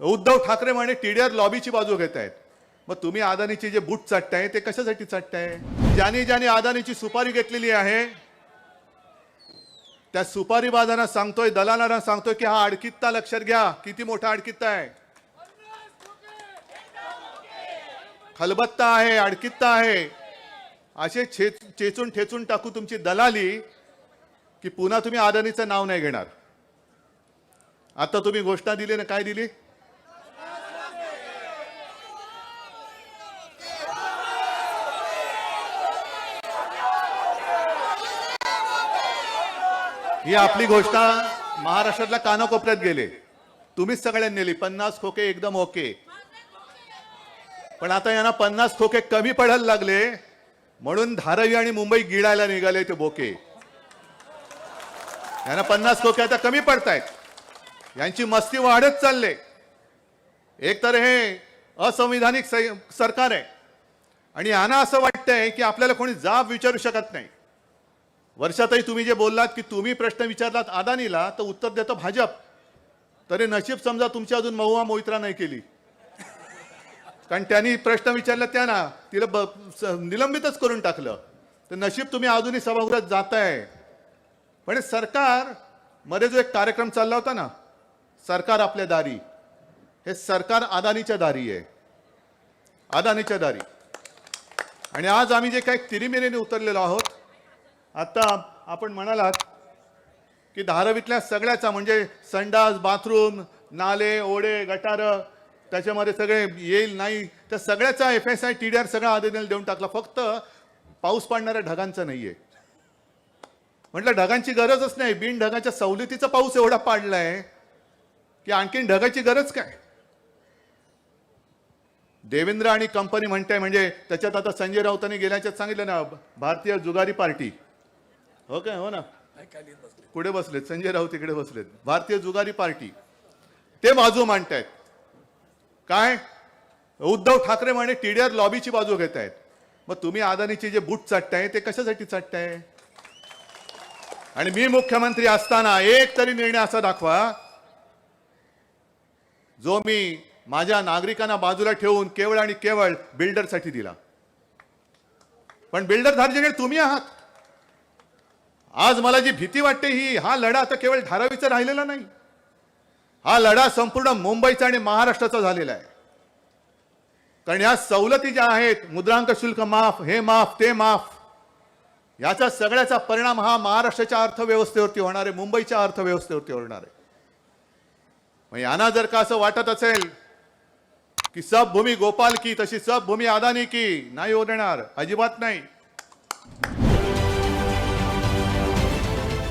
उद्धव ठाकरे म्हणे टीडीआर लॉबीची बाजू घेत आहेत. मग तुम्ही अदानीचे जे बूट चाटताय ते कशासाठी चाटताय? ज्याने ज्याने अदानीची सुपारी घेतलेली आहे त्या सुपारी बाजांना सांगतोय दलालांना सांगतोय की हा अडकित्ता लक्षात घ्या. किती मोठा अडकित्ता आहे? खलबत्ता आहे अडकित्ता आहे. असे छे चेचून ठेचून टाकू तुमची दलाली की पुन्हा तुम्ही अदानीचं नाव नाही घेणार. आता तुम्ही घोषणा दिली ना काय दिली? ही आपली घोषणा महाराष्ट्रातल्या कानाकोपऱ्यात गेले. तुम्हीच सगळ्यांनी नेली. पन्नास खोके एकदम ओके. पण आता यांना पन्नास खोके कमी पडायला लागले. म्हणून धारावी आणि मुंबई गिळायला निघाले ते बोके. यांना पन्नास खोके आता कमी पडतायत. यांची मस्ती वाढत चालले. एक तर हे असंविधानिक सरकार आहे. आणि यांना असं वाटतंय की आपल्याला कोणी जाब विचारू शकत नाही. वर्षातही तुम्ही जे बोललात की तुम्ही प्रश्न विचारलात अदानीला तर उत्तर देतो भाजप. तरी नशीब समजा तुमची अजून महुआ मोहित्रा नाही केली. कारण त्यांनी प्रश्न विचारला त्यांना तिला ब स- निलंबितच करून टाकलं. तर नशीब तुम्ही अजूनही सभागृहात जाताय. पण सरकारमध्ये जो एक कार्यक्रम चालला होता ना सरकार आपल्या दारी. हे सरकार अदानीच्या दारी आहे. अदानीच्या दारी. आणि आज आम्ही जे काही तिरिमिरीने उतरलेलो आहोत आता आपण म्हणालात की धारावीतल्या सगळ्याचा म्हणजे संडास बाथरूम नाले ओढे गटार त्याच्यामध्ये सगळे येईल नाही त्या सगळ्याचा F S I T D R सगळा आदेशाला देऊन टाकला. फक्त पाऊस पाडणाऱ्या ढगांचा नाही आहे म्हटलं ढगांची गरजच नाही. बिन ढगाच्या सवलतीचा पाऊस एवढा पाडला आहे की आणखीन ढगाची गरज काय? देवेंद्र आणि कंपनी म्हणते म्हणजे त्याच्यात आता संजय राऊतांनी गेल्याच्यात सांगितलं ना भारतीय जुगारी पार्टी. हो काय हो ना. पुढे बसलेत. संजय राऊत इकडे बसलेत. भारतीय जुगारी पार्टी. ते बाजू मांडतायत. काय? उद्धव ठाकरे म्हणे टीडीआर लॉबीची बाजू घेत आहेत मग तुम्ही अदानीचे जे बूट चाटताय ते कशासाठी चाटताय? आणि मी मुख्यमंत्री असताना एक तरी निर्णय असा दाखवा जो मी माझ्या नागरिकांना बाजूला ठेवून केवळ आणि केवळ बिल्डरसाठी दिला. पण बिल्डर धार्जिणे तुम्ही आहात. आज मला जी भीती वाटते ही हा लढा आता केवळ धारावीचा राहिलेला नाही. हा लढा संपूर्ण मुंबईचा आणि महाराष्ट्राचा झालेला आहे. कारण या सवलती ज्या आहेत मुद्रांक शुल्क माफ हे माफ ते माफ याचा सगळ्याचा परिणाम हा महाराष्ट्राच्या अर्थव्यवस्थेवरती होणार आहे मुंबईच्या अर्थव्यवस्थेवरती होणार आहे. मग यांना जर का असं वाटत असेल की सब भूमी गोपाल की तशी सब भूमी अदानी की नाही होणार अजिबात नाही.